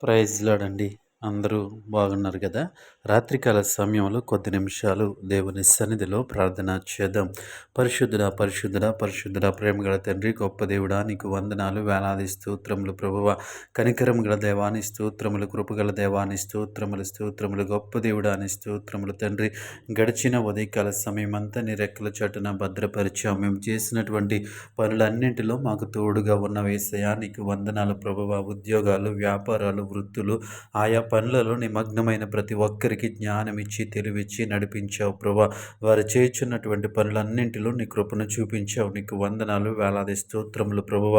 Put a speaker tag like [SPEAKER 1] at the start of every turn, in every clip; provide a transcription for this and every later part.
[SPEAKER 1] Praise లాడండి అందరూ బాగున్నారు కదా? రాత్రికాల సమయంలో కొద్ది నిమిషాలు దేవుని సన్నిధిలో ప్రార్థన చేద్దాం. పరిశుద్ధుడ పరిశుద్ధుడ పరిశుద్ధుడ ప్రేమ గల తండ్రి గొప్ప దేవుడా నీకు వందనాలు వేలాది స్తోత్రములు ప్రభువ. కనికరం గల దేవాని స్తోత్రములు కృపగల దేవాని స్తోత్రములు స్తోత్రములు గొప్ప దేవుడా అని స్తోత్రములు తండ్రి. గడిచిన ఉదయకాల సమయం అంతా నీ రెక్కల చటున భద్రపరిచాం. మేము చేసినటువంటి పనులన్నింటిలో మాకు తోడుగా ఉన్న వేసయా నీకు వందనాలు ప్రభువ. ఉద్యోగాలు వ్యాపారాలు వృత్తులు ఆయా పనులలో నిమగ్నమైన ప్రతి ఒక్కరికి జ్ఞానం ఇచ్చి తెలివిచ్చి నడిపించావు ప్రభా. వారు చేర్చున్నటువంటి పనులన్నింటిలో నీ కృపను చూపించావు. నీకు వందనాలు వేలాది స్తోత్రములు ప్రభువ.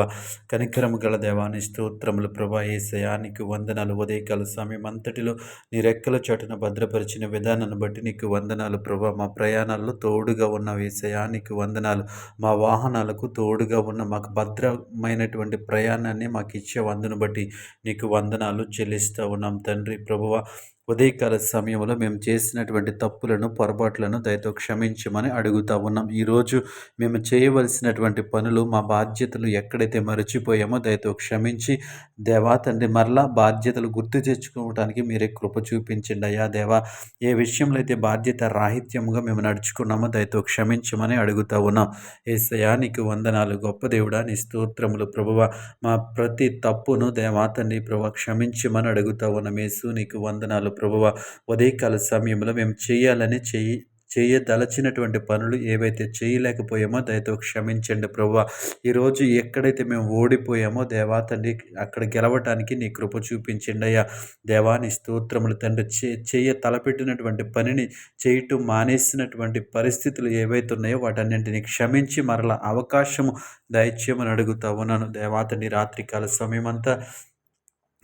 [SPEAKER 1] కనికరము గల దేవాని స్తోత్రములు ప్రభా. ఏసయా నీకు వందనాలు ఉదయకాల సమయం అంతటిలో నీ రెక్కల చోటున భద్రపరిచిన విధానాన్ని బట్టి నీకు వందనాలు ప్రభా. మా ప్రయాణాల్లో తోడుగా ఉన్న వేసయా నీకు వందనాలు. మా వాహనాలకు తోడుగా ఉన్న మాకు భద్రమైనటువంటి ప్రయాణాన్ని మాకు ఇచ్చే వందను బట్టి నీకు వందనాలు చెల్లిస్తూ ఉన్నాం తండ్రి. ప్రభువ ఉదయకాల సమయంలో మేము చేసినటువంటి తప్పులను పొరపాట్లను దయతో క్షమించమని అడుగుతా ఉన్నాం. ఈరోజు మేము చేయవలసినటువంటి పనులు మా బాధ్యతలు ఎక్కడైతే మరచిపోయామో దయతో క్షమించి దేవా తండ్రి మరలా బాధ్యతలు గుర్తు తెచ్చుకోవడానికి మీరే కృప చూపించండి అయ్యా దేవా. ఏ విషయంలో అయితే బాధ్యత రాహిత్యముగా మేము నడుచుకున్నామో దయతో క్షమించమని అడుగుతా ఉన్నాం. ఏసయా నీకు వందనాలు. గొప్ప దేవుడా నీ స్తోత్రములు ప్రభువ. మా ప్రతి తప్పును దేవా తండ్రి ప్రభు క్షమించమని అడుగుతా ఉన్నాం. యేసు నీకు వందనాలు. ప్రభువ ఉదయకాల సమయంలో మేము చేయాలని చెయ్యి చేయదలచినటువంటి పనులు ఏవైతే చేయలేకపోయామో దయతో క్షమించండి ప్రభు ఈరోజు ఎక్కడైతే మేము ఓడిపోయామో దేవా తండ్రి అక్కడ గెలవటానికి నీ కృప చూపించండి అయ్యా. దేవాని స్తోత్రములు తండ్రి చేయ తలపెట్టినటువంటి పనిని చేయటం మానేసినటువంటి పరిస్థితులు ఏవైతే ఉన్నాయో వాటన్నింటినీ క్షమించి మరల అవకాశము దయచేయమని అడుగుతా ఉన్నాను. దేవా తండ్రి రాత్రికాల సమయం అంతా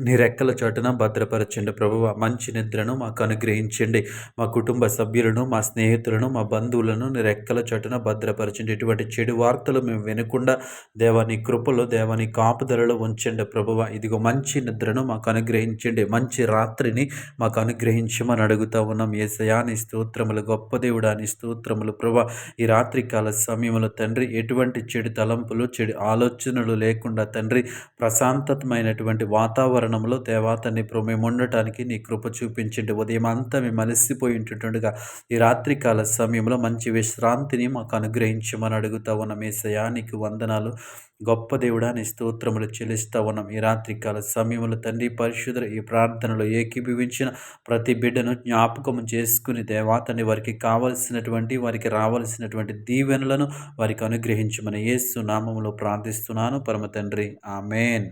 [SPEAKER 1] నీ రెక్కల చోటున భద్రపరచండి ప్రభువ మంచి నిద్రను మాకు అనుగ్రహించండి. మా కుటుంబ సభ్యులను మా స్నేహితులను మా బంధువులను నీ రెక్కల చోటున భద్రపరచండి. ఇటువంటి చెడు వార్తలు మేము వినకుండా దేవాని కృపలో దేవాని కాపుదలలో ఉంచండి ప్రభువ ఇదిగో మంచి నిద్రను మాకు అనుగ్రహించండి. మంచి రాత్రిని మాకు అనుగ్రహించమని అడుగుతా ఉన్నాం. ఏసయాని స్తోత్రములు గొప్ప దేవుడాని స్తోత్రములు ప్రభు. ఈ రాత్రికాల సమయంలో తండ్రి ఎటువంటి చెడు తలంపులు చెడు ఆలోచనలు లేకుండా తండ్రి ప్రశాంతతమైనటువంటి వాతావరణం వాతావరణంలో దేవాతని మేము ఉండటానికి నీ కృప చూపించండి. ఉదయం అంతా మేము అలసిపోయి ఉంటుండగా ఈ రాత్రికాల సమయంలో మంచి విశ్రాంతిని మాకు అనుగ్రహించమని అడుగుతా ఉన్న. మీ వందనాలు. గొప్ప దేవుడా నీ స్తోత్రములు చెల్లిస్తా ఉన్నాం. ఈ రాత్రికాల సమయములు తండ్రి పరిశుద్ధులు ఈ ప్రార్థనలో ఏకీభవించిన ప్రతి బిడ్డను జ్ఞాపకం చేసుకుని దేవాతని వారికి కావలసినటువంటి వారికి రావాల్సినటువంటి దీవెనలను వారికి అనుగ్రహించమని ఏసు నామములో ప్రార్థిస్తున్నాను. పరమ తండ్రి. ఆమెన్.